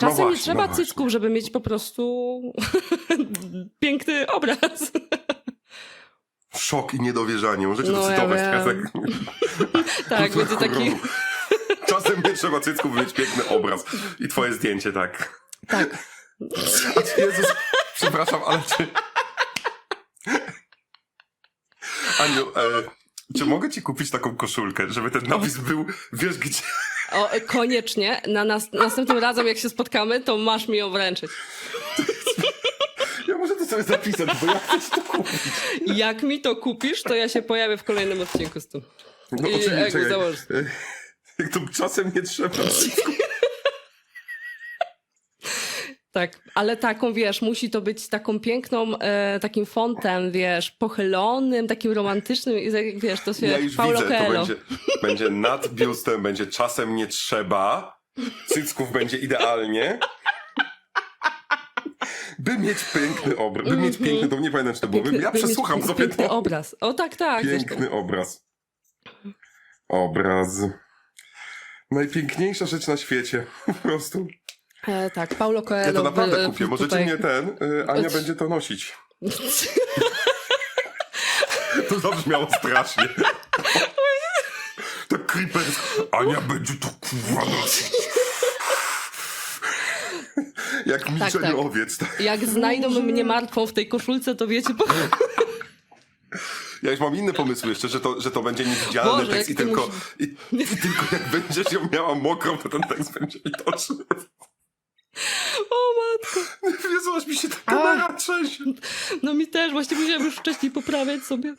Czasem właśnie, nie trzeba no właśnie. cycków, żeby mieć po prostu piękny obraz. Szok i niedowierzanie. Możecie No, to ja cytować teraz. tak, będzie taki... Czasem nie trzeba cycków, by mieć piękny obraz. I twoje zdjęcie, tak. Tak. A czy Jezus, przepraszam, ale czy... Aniu, e, czy mogę ci kupić taką koszulkę, żeby ten napis był, wiesz gdzie... O, koniecznie. Na nas, następnym razem, jak się spotkamy, to masz mi ją wręczyć. Ja muszę to sobie zapisać, bo ja chcę ci to kupić. Jak mi to kupisz, to ja się pojawię w kolejnym odcinku z tym. No I oczywiście, czekaj. założysz. Jak to czasem nie trzeba. Tak, ale taką, wiesz, musi to być taką piękną, e, takim fontem, wiesz, pochylonym, takim romantycznym i wiesz, to się Ja już Paulo widzę, to Coelho. będzie, będzie nad biustem, będzie czasem nie trzeba, cycków będzie idealnie. By mieć piękny obraz, by mieć piękny, to nie pamiętam czy to było, Piękny- ja by mieć przesłucham sobie Piękny to. obraz. O tak, tak. Piękny obraz. Obraz. Najpiękniejsza rzecz na świecie. Po prostu. E, tak, Paulo Coelho. Ja to naprawdę kupię. Możecie tutaj- mnie ten, y, Ania będzie to nosić. To zabrzmiało strasznie. To creeper. Ania będzie to kurwa nosić. Jak milczenie tak. owiec. Tak. Jak znajdą mnie martwą w tej koszulce, to wiecie, po... Ja już mam inne pomysły jeszcze, że to, że to będzie niewidzialny Boże, tekst i tylko, musisz- i, i tylko jak będziesz ją miała mokrą, to ten tekst będzie widoczny. O matko. Jezu, aż mi się ta kamera trzęsie. No mi też, właśnie musiałam już wcześniej poprawiać sobie.